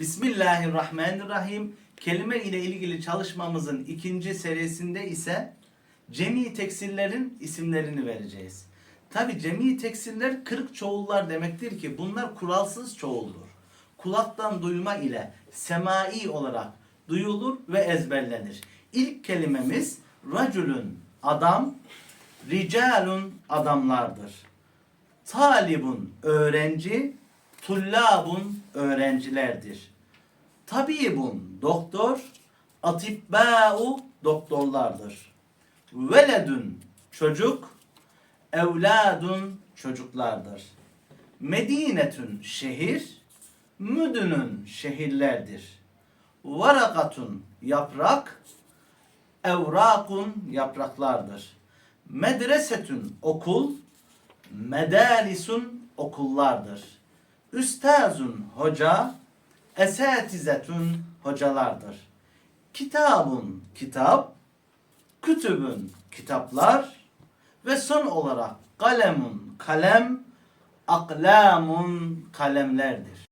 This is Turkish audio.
Bismillahirrahmanirrahim. Kelime ile ilgili çalışmamızın ikinci serisinde ise cemi teksillerin isimlerini vereceğiz. Tabi cemi teksiller kırık çoğullar demektir ki bunlar kuralsız çoğuldur. Kulaktan duyma ile semai olarak duyulur ve ezberlenir. İlk kelimemiz racülün adam, ricalun adamlardır. Talibun öğrenci, tullabun öğrencilerdir. Tabibun doktor, atibbâ'u doktorlardır. Veledün çocuk, evladun çocuklardır. Medinetün şehir, müdünün şehirlerdir. Varakatun yaprak, evrakun yapraklardır. Medresetün okul, medarisun okullardır. Üstazun hoca, esatizetün hocalardır. Kitabun kitap, kütübün kitaplar ve son olarak kalemun kalem, aklamun kalemlerdir.